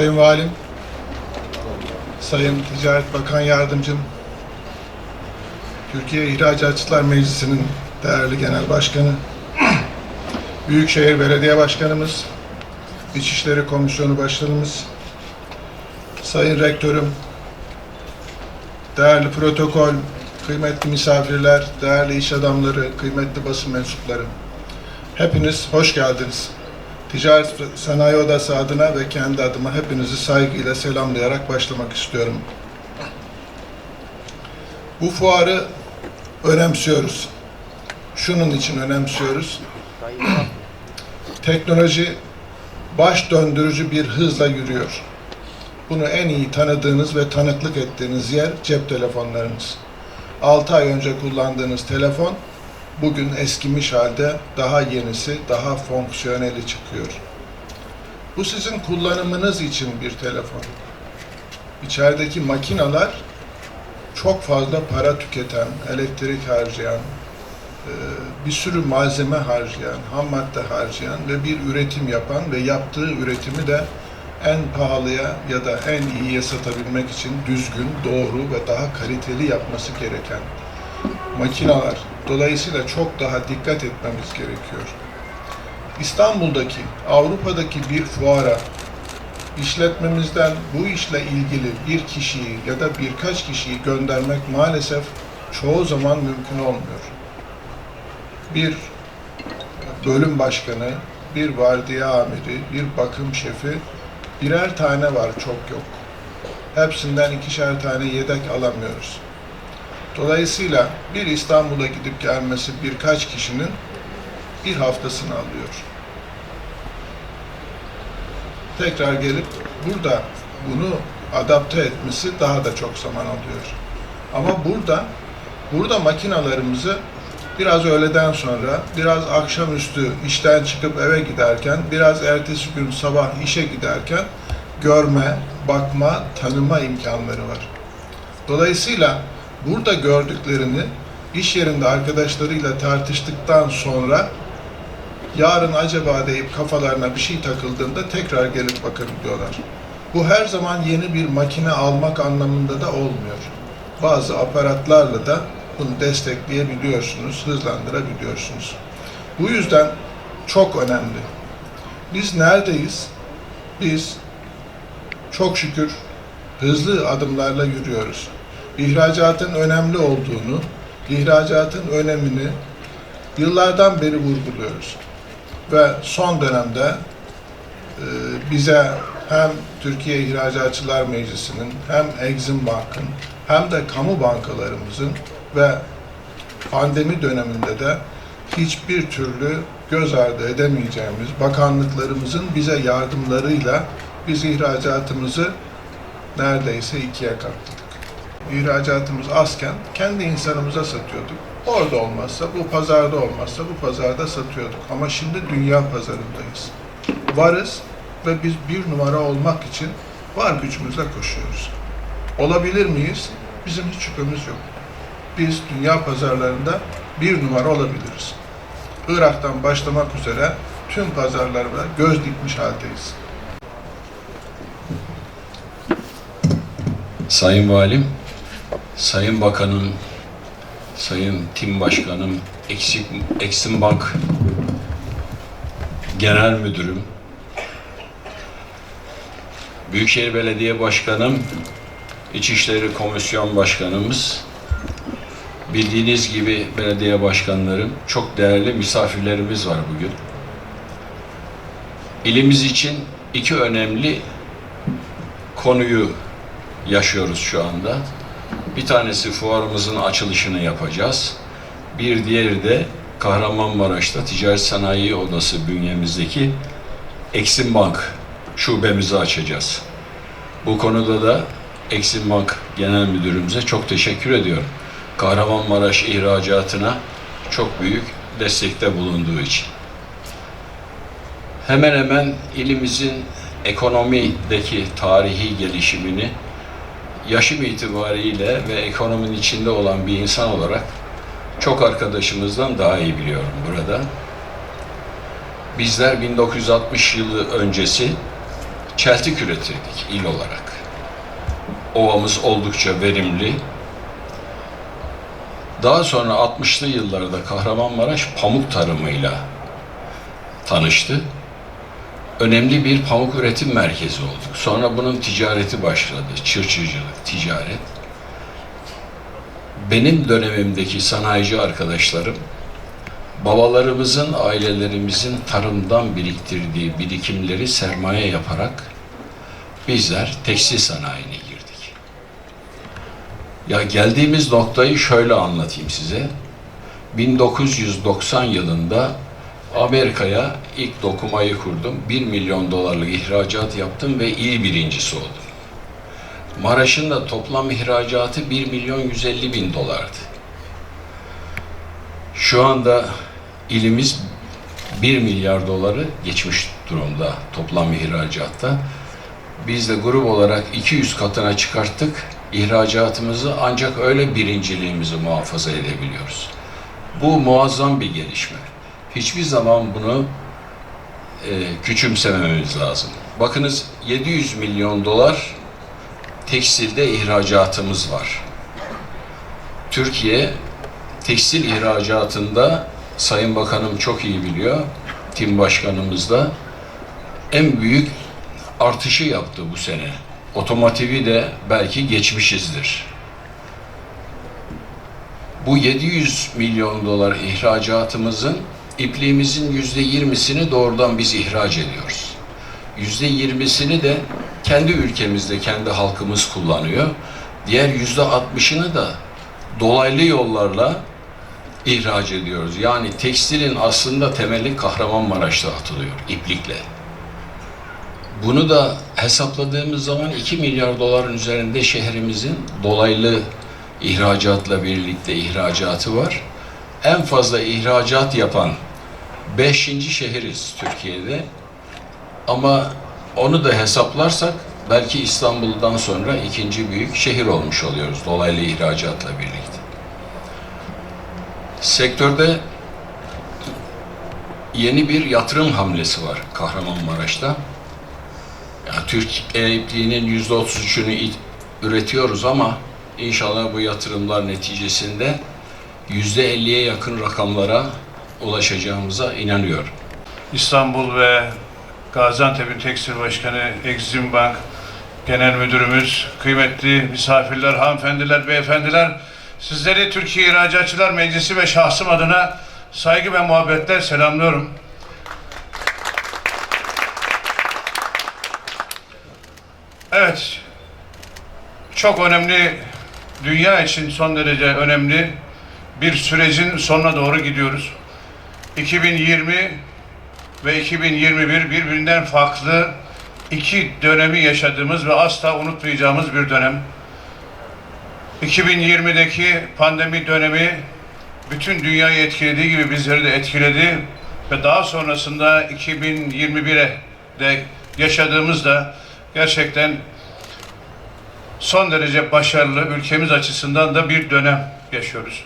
Sayın Valim, Sayın Ticaret Bakan Yardımcım, Türkiye İhracatçılar Meclisi'nin değerli Genel Başkanı, Büyükşehir Belediye Başkanımız, İçişleri Komisyonu Başkanımız, Sayın Rektörüm, değerli protokol, kıymetli misafirler, değerli iş adamları, kıymetli basın mensupları. Hepiniz hoş geldiniz. Ticaret Sanayi Odası adına ve kendi adıma hepinizi saygıyla selamlayarak başlamak istiyorum. Bu fuarı önemsiyoruz. Şunun için önemsiyoruz. Teknoloji baş döndürücü bir hızla yürüyor. Bunu en iyi tanıdığınız ve tanıklık ettiğiniz yer cep telefonlarınız. 6 ay önce kullandığınız telefon bugün eskimiş halde daha yenisi, daha fonksiyoneli çıkıyor. Bu sizin kullanımınız için bir telefon. İçerideki makinalar çok fazla para tüketen, elektrik harcayan, e, bir sürü malzeme harcayan, ham madde harcayan ve bir üretim yapan ve yaptığı üretimi de en pahalıya ya da en iyiye satabilmek için düzgün, doğru ve daha kaliteli yapması gereken makinalar. Dolayısıyla çok daha dikkat etmemiz gerekiyor. İstanbul'daki, Avrupa'daki bir fuara işletmemizden bu işle ilgili bir kişiyi ya da birkaç kişiyi göndermek maalesef çoğu zaman mümkün olmuyor. Bir bölüm başkanı, bir vardiya amiri, bir bakım şefi birer tane var çok yok. Hepsinden ikişer tane yedek alamıyoruz. Dolayısıyla bir İstanbul'a gidip gelmesi birkaç kişinin bir haftasını alıyor. Tekrar gelip burada bunu adapte etmesi daha da çok zaman alıyor. Ama burada burada makinalarımızı biraz öğleden sonra, biraz akşamüstü işten çıkıp eve giderken, biraz ertesi gün sabah işe giderken görme, bakma, tanıma imkanları var. Dolayısıyla burada gördüklerini iş yerinde arkadaşlarıyla tartıştıktan sonra yarın acaba deyip kafalarına bir şey takıldığında tekrar gelip bakın diyorlar. Bu her zaman yeni bir makine almak anlamında da olmuyor. Bazı aparatlarla da bunu destekleyebiliyorsunuz, hızlandırabiliyorsunuz. Bu yüzden çok önemli. Biz neredeyiz? Biz çok şükür hızlı adımlarla yürüyoruz. İhracatın önemli olduğunu, ihracatın önemini yıllardan beri vurguluyoruz. Ve son dönemde e, bize hem Türkiye İhracatçılar Meclisi'nin hem Exim Bank'ın hem de kamu bankalarımızın ve pandemi döneminde de hiçbir türlü göz ardı edemeyeceğimiz bakanlıklarımızın bize yardımlarıyla biz ihracatımızı neredeyse ikiye katladık. İhracatımız azken kendi insanımıza satıyorduk. Orada olmazsa, bu pazarda olmazsa bu pazarda satıyorduk. Ama şimdi dünya pazarındayız. Varız ve biz bir numara olmak için var gücümüzle koşuyoruz. Olabilir miyiz? Bizim hiç şüphemiz yok. Biz dünya pazarlarında bir numara olabiliriz. Irak'tan başlamak üzere tüm pazarlara göz dikmiş haldeyiz. Sayın Valim, Sayın Bakanım, Sayın Tim Başkanım, Eksik, Eksim Bank Genel Müdürüm, Büyükşehir Belediye Başkanım, İçişleri Komisyon Başkanımız, bildiğiniz gibi belediye başkanlarım, çok değerli misafirlerimiz var bugün. İlimiz için iki önemli konuyu yaşıyoruz şu anda. Bir tanesi fuarımızın açılışını yapacağız. Bir diğeri de Kahramanmaraş'ta Ticaret Sanayi Odası bünyemizdeki Eksim Bank şubemizi açacağız. Bu konuda da Eksim Bank Genel Müdürümüze çok teşekkür ediyorum. Kahramanmaraş ihracatına çok büyük destekte bulunduğu için. Hemen hemen ilimizin ekonomideki tarihi gelişimini yaşım itibariyle ve ekonominin içinde olan bir insan olarak çok arkadaşımızdan daha iyi biliyorum burada. Bizler 1960 yılı öncesi çeltik üretirdik il olarak. Ovamız oldukça verimli. Daha sonra 60'lı yıllarda Kahramanmaraş pamuk tarımıyla tanıştı. Önemli bir pamuk üretim merkezi olduk. Sonra bunun ticareti başladı. Çırçıcılık, ticaret. Benim dönemimdeki sanayici arkadaşlarım babalarımızın, ailelerimizin tarımdan biriktirdiği birikimleri sermaye yaparak bizler tekstil sanayine girdik. Ya geldiğimiz noktayı şöyle anlatayım size. 1990 yılında Amerika'ya ilk dokumayı kurdum. 1 milyon dolarlık ihracat yaptım ve il birincisi oldum. Maraş'ın da toplam ihracatı 1 milyon 150 bin dolardı. Şu anda ilimiz 1 milyar doları geçmiş durumda toplam ihracatta. Biz de grup olarak 200 katına çıkarttık. İhracatımızı ancak öyle birinciliğimizi muhafaza edebiliyoruz. Bu muazzam bir gelişme. Hiçbir zaman bunu e, küçümsemememiz lazım. Bakınız 700 milyon dolar tekstilde ihracatımız var. Türkiye tekstil ihracatında Sayın Bakanım çok iyi biliyor, tim başkanımız da en büyük artışı yaptı bu sene. Otomotivi de belki geçmişizdir. Bu 700 milyon dolar ihracatımızın ipliğimizin yüzde yirmisini doğrudan biz ihraç ediyoruz. Yüzde yirmisini de kendi ülkemizde kendi halkımız kullanıyor. Diğer yüzde altmışını da dolaylı yollarla ihraç ediyoruz. Yani tekstilin aslında temeli Kahramanmaraş'ta atılıyor iplikle. Bunu da hesapladığımız zaman 2 milyar doların üzerinde şehrimizin dolaylı ihracatla birlikte ihracatı var. En fazla ihracat yapan 5. şehiriz Türkiye'de. Ama onu da hesaplarsak belki İstanbul'dan sonra ikinci büyük şehir olmuş oluyoruz dolaylı ihracatla birlikte. Sektörde yeni bir yatırım hamlesi var Kahramanmaraş'ta. Ya Türk ipliğinin yüzde otuz üçünü üretiyoruz ama inşallah bu yatırımlar neticesinde yüzde elliye yakın rakamlara ulaşacağımıza inanıyorum. İstanbul ve Gaziantep'in Tekstil Başkanı Exim Bank Genel Müdürümüz, kıymetli misafirler, hanımefendiler, beyefendiler, sizleri Türkiye İhracatçılar Meclisi ve şahsım adına saygı ve muhabbetle selamlıyorum. Evet, çok önemli, dünya için son derece önemli bir sürecin sonuna doğru gidiyoruz. 2020 ve 2021 birbirinden farklı iki dönemi yaşadığımız ve asla unutmayacağımız bir dönem. 2020'deki pandemi dönemi bütün dünyayı etkilediği gibi bizleri de etkiledi ve daha sonrasında 2021'e de yaşadığımızda gerçekten son derece başarılı ülkemiz açısından da bir dönem yaşıyoruz.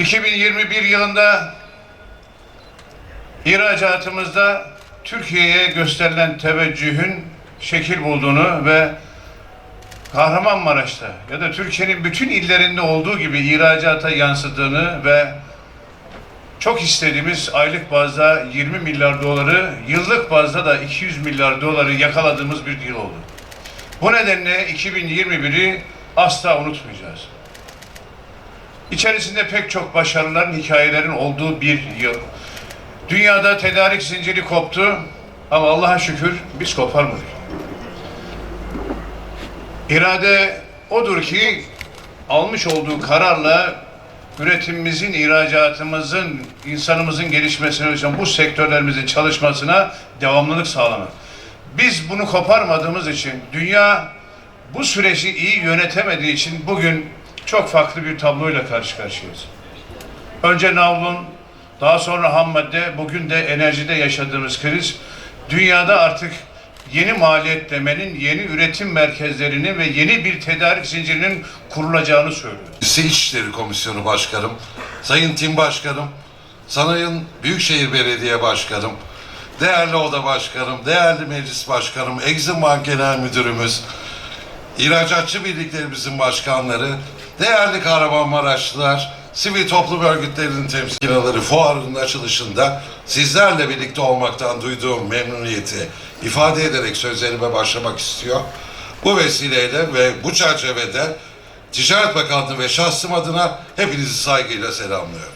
2021 yılında İhracatımızda Türkiye'ye gösterilen teveccühün şekil bulduğunu ve Kahramanmaraş'ta ya da Türkiye'nin bütün illerinde olduğu gibi ihracata yansıdığını ve çok istediğimiz aylık bazda 20 milyar doları, yıllık bazda da 200 milyar doları yakaladığımız bir yıl oldu. Bu nedenle 2021'i asla unutmayacağız. İçerisinde pek çok başarıların, hikayelerin olduğu bir yıl. Dünyada tedarik zinciri koptu ama Allah'a şükür biz koparmadık. İrade odur ki almış olduğu kararla üretimimizin, ihracatımızın, insanımızın gelişmesine için bu sektörlerimizin çalışmasına devamlılık sağlamak. Biz bunu koparmadığımız için dünya bu süreci iyi yönetemediği için bugün çok farklı bir tabloyla karşı karşıyayız. Önce navlun, daha sonra ham madde, bugün de enerjide yaşadığımız kriz, dünyada artık yeni maliyetlemenin, yeni üretim merkezlerinin ve yeni bir tedarik zincirinin kurulacağını söylüyor. Lise İçişleri Komisyonu Başkanım, Sayın Tim Başkanım, Sayın Büyükşehir Belediye Başkanım, değerli oda başkanım, değerli meclis başkanım, Exim Bank Genel Müdürümüz, İhracatçı birliklerimizin başkanları, değerli Kahramanmaraşlılar, sivil toplum örgütlerinin temsilcileri fuarının açılışında sizlerle birlikte olmaktan duyduğum memnuniyeti ifade ederek sözlerime başlamak istiyor. Bu vesileyle ve bu çerçevede Ticaret Bakanlığı ve şahsım adına hepinizi saygıyla selamlıyorum.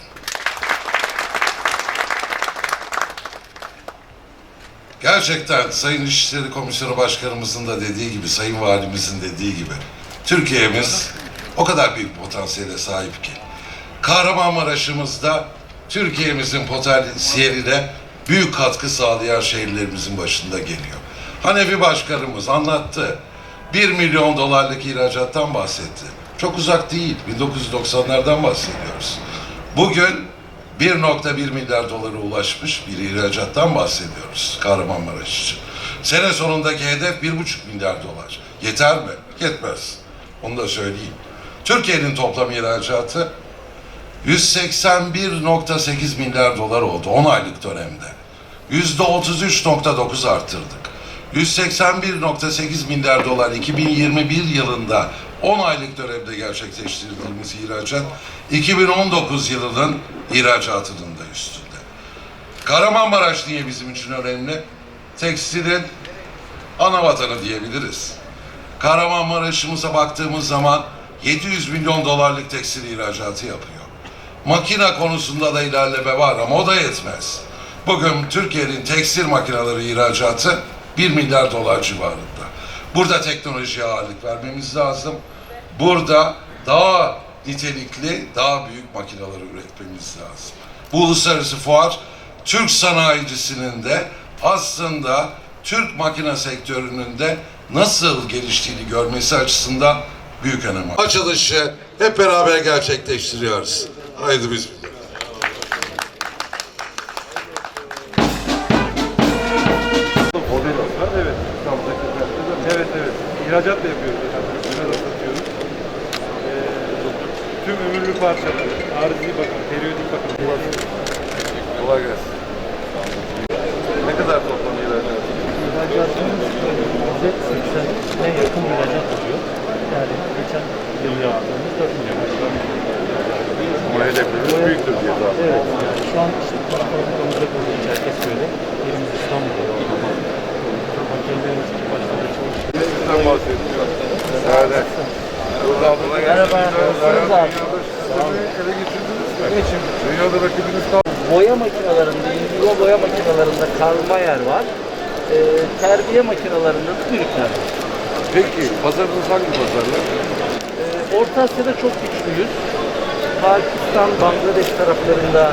Gerçekten Sayın İçişleri Komisyonu Başkanımızın da dediği gibi, Sayın Valimizin dediği gibi Türkiye'miz o kadar büyük potansiyele sahip ki Kahramanmaraş'ımızda Türkiye'mizin potansiyeline büyük katkı sağlayan şehirlerimizin başında geliyor. Hanefi Başkanımız anlattı. 1 milyon dolarlık ihracattan bahsetti. Çok uzak değil. 1990'lardan bahsediyoruz. Bugün 1.1 milyar dolara ulaşmış bir ihracattan bahsediyoruz Kahramanmaraş için. Sene sonundaki hedef 1.5 milyar dolar. Yeter mi? Yetmez. Onu da söyleyeyim. Türkiye'nin toplam ihracatı 181.8 milyar dolar oldu 10 aylık dönemde. %33.9 arttırdık. 181.8 milyar dolar 2021 yılında 10 aylık dönemde gerçekleştirdiğimiz ihracat 2019 yılının ihracatının da üstünde. Kahramanmaraş niye bizim için önemli? Tekstilin ana vatanı diyebiliriz. Kahramanmaraş'ımıza baktığımız zaman 700 milyon dolarlık tekstil ihracatı yapıyor. Makina konusunda da ilerleme var ama o da yetmez. Bugün Türkiye'nin tekstil makineleri ihracatı 1 milyar dolar civarında. Burada teknolojiye ağırlık vermemiz lazım. Burada daha nitelikli, daha büyük makineleri üretmemiz lazım. Bu uluslararası fuar Türk sanayicisinin de aslında Türk makine sektörünün de nasıl geliştiğini görmesi açısından büyük önem var. Açılışı hep beraber gerçekleştiriyoruz. Haydi biz. Model var. Evet. İstanbul'daki. Evet evet. İhracat da yapıyoruz hocam. De satıyoruz. Ee, tüm ömürlü parçalar, arızi bakım, periyodik bakım. Kolay gelsin. Ne kadar toplam ihracat? İhracatımız %80'e yakın ihracat. Yani geçen yıl yaptığımız 4 milyon. Ama hedeflerimiz büyüktür diye tahmin Evet, yani şu an işte fabrikamızda burada Çerkezköy'de, yerimiz İstanbul'da. Makinelerimiz ilk başlarda çalışıyor. Sizden bahsediyorum. Evet. Merhaba, nasılsınız abi? Ele getirdiniz mi? Dünyada rakibiniz kalmadı. Boya makinelerinde, indigo boya makinelerinde kalma yer var. Ee, terbiye makinelerinde de ürünler var. Peki pazarınız hangi pazarlar? Ee, Orta Asya'da çok güçlüyüz. Pakistan, Bangladeş taraflarında